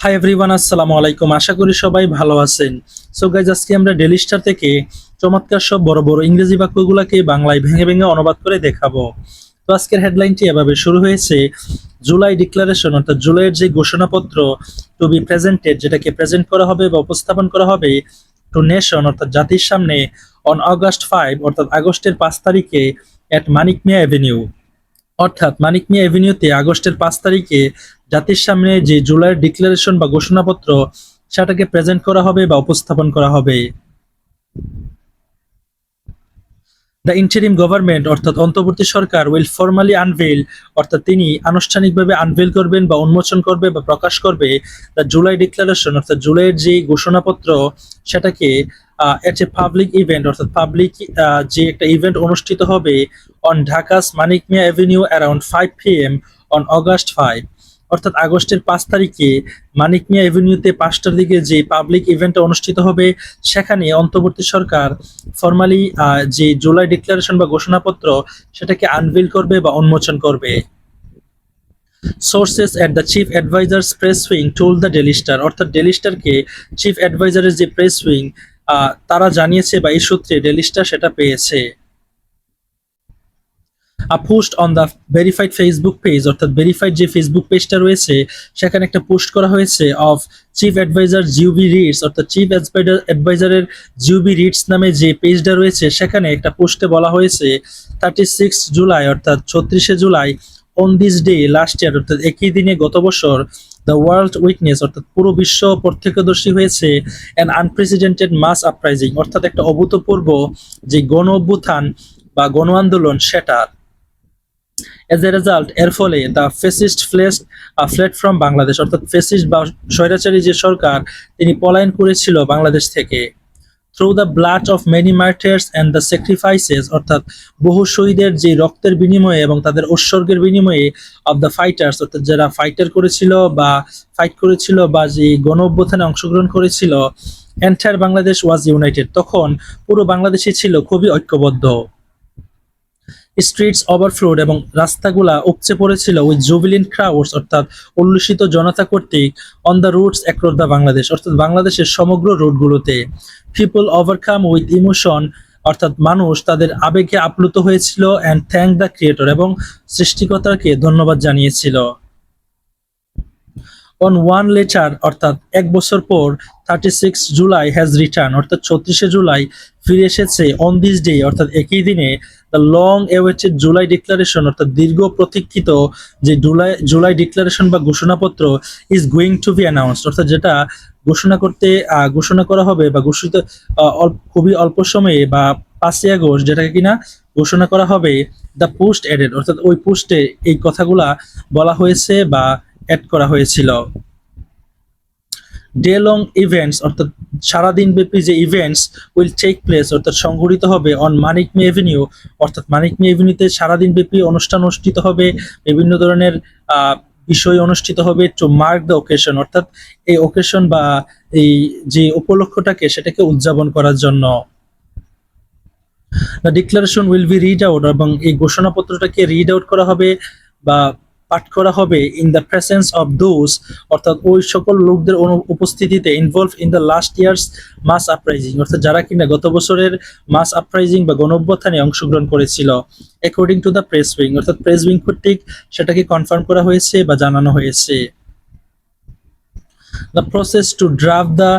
Hi everyone আসসালামু আলাইকুম। আশা করি সবাই ভালো আছেন। সো গাইজ আজকে আমরা ডেলি স্টার থেকে চমৎকার সব বড় বড় ইংরেজি বাক্যগুলোকে বাংলায় ভেঙে ভেঙে অনুবাদ করে দেখাবো। তো আজকের হেডলাইনটি এভাবে শুরু হয়েছে। জুলাই ডিক্লারেশন অর্থাৎ জুলাইয়ের যে ঘোষণাপত্র টু বি প্রেজেন্টেড যেটাকে প্রেজেন্ট করা হবে বা উপস্থাপন করা হবে টু নেশন অর্থাৎ জাতির সামনে অন আগস্ট ফাইভ অর্থাৎ আগস্টের পাঁচ তারিখে অ্যাট মানিক মিয়া অ্যাভিনিউ অর্থাৎ মানিক মিয়া অ্যাভিনিউতে আগস্টের পাঁচ তারিখে জাতির সামনে যে জুলাইয়ের ডিক্লারেশন বা ঘোষণাপত্র, সেটাকে প্রেজেন্ট করা হবে বা উপস্থাপন করা হবে। দ্য ইন্টারিম গভর্নমেন্ট অর্থাৎ অন্তর্বর্তী সরকার উইল ফর্মালি আনভেল অর্থাৎ তিনি আনুষ্ঠানিকভাবে আনভেল করবেন বা উন্মোচন করবে বা প্রকাশ করবে দ্য জুলাই ডিক্লারেশন অর্থাৎ জুলাইয়ের যে ঘোষণাপত্র, সেটাকে এট এ পাবলিক ইভেন্ট অর্থাৎ পাবলিক যে একটা ইভেন্ট অনুষ্ঠিত হবে on Dhaka's Manik Mia avenue around five P M on August five অর্থাৎ আগস্টের পাঁচ তারিখে মানিক মিয়া এভিনিউতে পাঁচটার দিকে যে পাবলিক ইভেন্টটা অনুষ্ঠিত হবে, সেখানে অন্তর্বর্তী সরকার ফর্মালি যে জুলাই ডিক্লারেশন বা ঘোষণাপত্র, সেটাকে আনভিল করবে বা উন্মোচন করবে। Sources at the chief adviser's press wing told the Daily Star অর্থাৎ ডেলি স্টারকে চিফ অ্যাডভাইজারের যে প্রেস উইং তারা জানিয়েছে বা এই সূত্রে ডেলি স্টার সেটা পেয়েছে। A post on the verified Facebook page অর্থাৎ ভেরিফাইড যে ফেসবুক পেজটা রয়েছে, সেখানে একটা পোস্ট করা হয়েছে অফ চিফ অ্যাডভাইজার জিউবি রিডস অর্থাৎ চিফ অ্যাডভাইজারের জিউবি রিডস নামে যে পেজটা রয়েছে, সেখানে একটা পোস্টে বলা হয়েছে থার্টি সিক্স জুলাই অর্থাৎ ছত্রিশে July on this day last year অর্থাৎ একই দিনে গত বছর দ্য ওয়ার্ল্ড উইটনেস অর্থাৎ পুরো বিশ্ব প্রত্যক্ষদর্শী হয়েছে অ্যান আনপ্রেসিডেন্টেড মাস আপরাইজিং অর্থাৎ একটা অভূতপূর্ব যে গণ অভ্যুত্থান বা গণ আন্দোলন সেটার এজ এ রেজাল্ট এর ফলে the fascist flees fled from Bangladesh অর্থাৎ ফেসিস্ট বা স্বৈরাচারী যে সরকার, তিনি পলায়ন করেছিল বাংলাদেশ থেকে। Through the blood of many martyrs and the sacrifices অর্থাৎ বহু শহীদের যে রক্তের বিনিময়ে এবং তাদের উৎসর্গের বিনিময়ে অফ দ্য ফাইটার্স অর্থাৎ যারা ফাইটার করেছিল বা ফাইট করেছিল বা যে গণ অভ্যুত্থানে অংশগ্রহণ করেছিল এন্টায়ার বাংলাদেশ ওয়াজ ইউনাইটেড তখন পুরো বাংলাদেশই ছিল খুবই ঐক্যবদ্ধ। স্ট্রিটস ওভারফ্লোড এবং রাস্তাগুলা উপচে পড়েছিল ওই জুবিলিন ক্রাউডস অর্থাৎ উল্লসিত জনতা কর্তৃক on the routes across the Bangladesh অর্থাৎ বাংলাদেশের সমগ্র রুটগুলোতে পিপল ওভারকাম উইথ ইমোশন অর্থাৎ মানুষ তাদের আবেগে আপ্লুত হয়েছিল অ্যান্ড থ্যাংক দ্য ক্রিয়েটর এবং সৃষ্টিকর্তাকে ধন্যবাদ জানিয়েছিল। অন ওয়ান লেটার অর্থাৎ এক বছর পর thirty six July has return অর্থাৎ ছত্রিশে জুলাই ফিরে এসেছে অন দিস ডে অর্থাৎ একই দিনে the long awaited July declaration অর্থাৎ দীর্ঘ প্রতীক্ষিত যে জুলাই জুলাই ডিক্লারেশন বা ঘোষণাপত্র is going to be announced অর্থাৎ যেটা ঘোষণা করতে ঘোষণা করা হবে বা ঘোষিত খুবই অল্প সময়ে বা পাঁচই আগস্ট যেটাকে কিনা ঘোষণা করা হবে দ্য পোস্ট এডেড অর্থাৎ ওই পোস্টে এই কথাগুলা বলা হয়েছে বা অ্যাড করা হয়েছিল। ডে লং ইভেন্টস অর্থাৎ সারাদিন ব্যাপী যে ইভেন্টস উইল টেক প্লেস অর্থাৎ সংঘটিত হবে অন মানিক মি এভিনিউ অর্থাৎ মানিক মি এভিনিউতে সারাদিন ব্যাপী অনুষ্ঠান অনুষ্ঠিত হবে, বিভিন্ন ধরনের বিষয় অনুষ্ঠিত হবে টু মার্ক দ্য ওকেশন অর্থাৎ এই ওকেশন বা এই যে উপলক্ষটাকে সেটাকে উদযাপন করার জন্য। The declaration will be read out এবং এই ঘোষণাপত্রটাকে রিড আউট করা হবে বা পাঠ করা হবে in the presence of those অর্থাৎ ওই সকল লোকদের উপস্থিতিতে involve in the last years mass uprising অর্থাৎ যারা কিনা গত বছরের মাস আপরাইজিং বা গণঅভ্যুত্থানে অংশগ্রহণ করেছিল according to the press wing অর্থাৎ প্রেস উইং কর্তৃক সেটাকে কনফার্ম করা হয়েছে বা জানানো হয়েছে। The process to draft the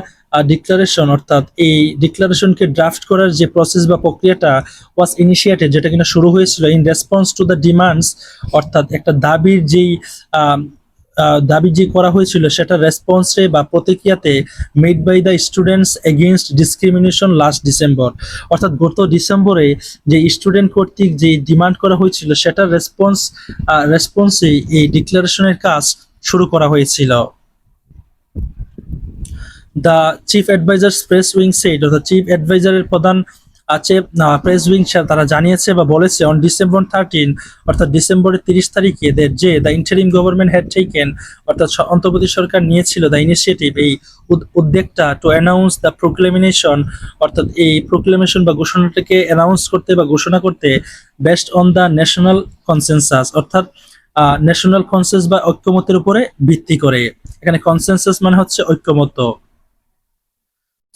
declaration অর্থাৎ এই ডিক্লারেশনকে ড্রাফট করার যে প্রসেস বা প্রক্রিয়াটা ওয়াজ ইনিশিয়েটেড যেটা কিনা শুরু হয়েছিল in response to the demands অর্থাৎ একটা দাবির যেই দাবি যে করা হয়েছিল, সেটা রেসপন্সে বা প্রতিক্রিয়াতে made by the students against discrimination last December অর্থাৎ গত ডিসেম্বরে যে স্টুডেন্ট কর্তৃক যে ডিমান্ড করা হয়েছিল, সেটার রেসপন্স রেসপন্সে এই ডিক্লারেশনের কাজ শুরু করা হয়েছিল। The chief adviser press wing said, অর্থাৎ চিফ অ্যাডভাইজারের প্রধান আছে প্রেস উইং তারা জানিয়েছে বা বলেছে অন ডিসেম্বর থার্টিন অর্থাৎ ডিসেম্বরের তিরিশ তারিখে যে the interim government had taken অর্থাৎ অন্তর্বর্তী সরকার নিয়েছিল দ্য ইনিশিয়েটিভ এই উদ- উদ্যোগটা টু অ্যানাউন্স দ্য প্রোক্লেমিনেশন অর্থাৎ এই প্রোক্লেমেশন বা ঘোষণাটাকে অ্যানাউন্স করতে বা ঘোষণা করতে based on the national consensus অর্থাৎ ন্যাশনাল কনসেন্স বা ঐক্যমতের উপরে ভিত্তি করে। এখানে কনসেনসাস মানে হচ্ছে ঐক্যমত